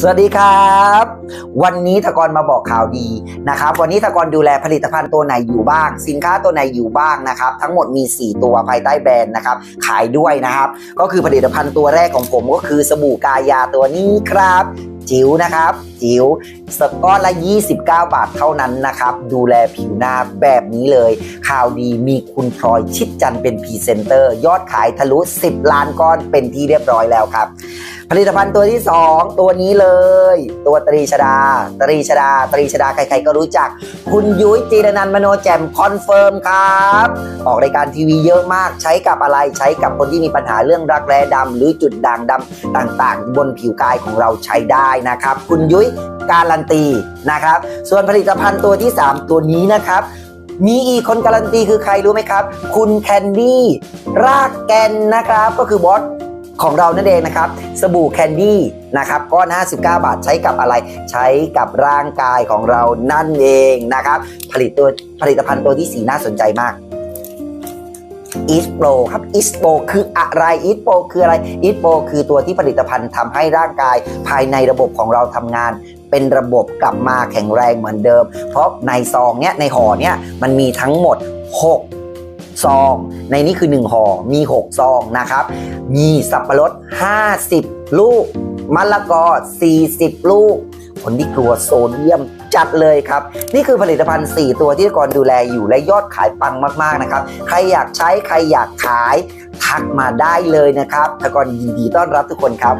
สวัสดีครับ วันนี้ตะกรมาบอกข่าวดีนะครับ วันนี้ตะกรดูแลผลิตภัณฑ์ตัวไหนอยู่บ้าง สินค้าตัวไหนอยู่บ้างนะครับ ทั้งหมดมี 4 ตัวภายใต้แบรนด์นะครับ ขายด้วยนะครับ ก็คือผลิตภัณฑ์ตัวแรกของผมก็คือสบู่กายาตัวนี้ครับจิ๋วนะครับจิ๋วสก้อนละ 29 บาทเท่านั้นนะครับ ดูแลผิวหน้าแบบนี้เลย ข่าวดีมีคุณพลอยชิดจันเป็นพรีเซนเตอร์ ยอดขายทะลุ 10 ล้านก้อนเป็นที่เรียบร้อยแล้วครับ ผลิตภัณฑ์ตัวที่ 2 ตัวนี้เลย ตัวตรีชดา ตรีชดา ตรีชดาใครๆก็รู้จัก คุณยุ้ยจีรนันมโนแจ่มคอนเฟิร์มครับ ออกรายการทีวีเยอะมากใช้กับอะไรใช้กับคนที่มีปัญหาเรื่องรักแร้ดำหรือจุดด่างดำต่างๆ บนผิวกายของเราใช้ได้นะครับ คุณยุ้ยการันตีนะครับ ส่วนผลิตภัณฑ์ตัวที่ 3 ตัวนี้นะครับมีอีกคนการันตีคือใครรู้ไหมครับ คุณแคนดี้รากแกนนะครับ ก็คือบอส ของเรานั่นเองนะครับ สบู่แคนดี้นะครับก้อน 59 บาทใช้กับอะไร ใช้กับร่างกายของเรานั่นเองนะครับ ผลิตตัวผลิตภัณฑ์ตัวที่สีน่าสนใจมากอีสโปรครับอีสโปรคืออะไรอีสโปรคืออะไรอีสโปรคือตัวที่ผลิตภัณฑ์ทำให้ร่างกายภายในระบบของเราทำงาน เป็นระบบกลับมาแข็งแรงเหมือนเดิม เพราะในซองเนี้ยในห่อเนี้ยมันมีทั้งหมด 6 ซอง ในนี้คือ 1ห่อมี 6 ซองนะครับ มีสับปะรด 50 ลูกมะละกอ 40 ลูก คนที่กลัวโซเดียมจัดเลยครับ นี่คือผลิตภัณฑ์ 4 ตัวที่ตะกรดูแลอยู่และยอดขายปังมากๆนะครับ ใครอยากใช้ใครอยากขาย ทักมาได้เลยนะครับตะกรยินดีต้อนรับทุกคนครับ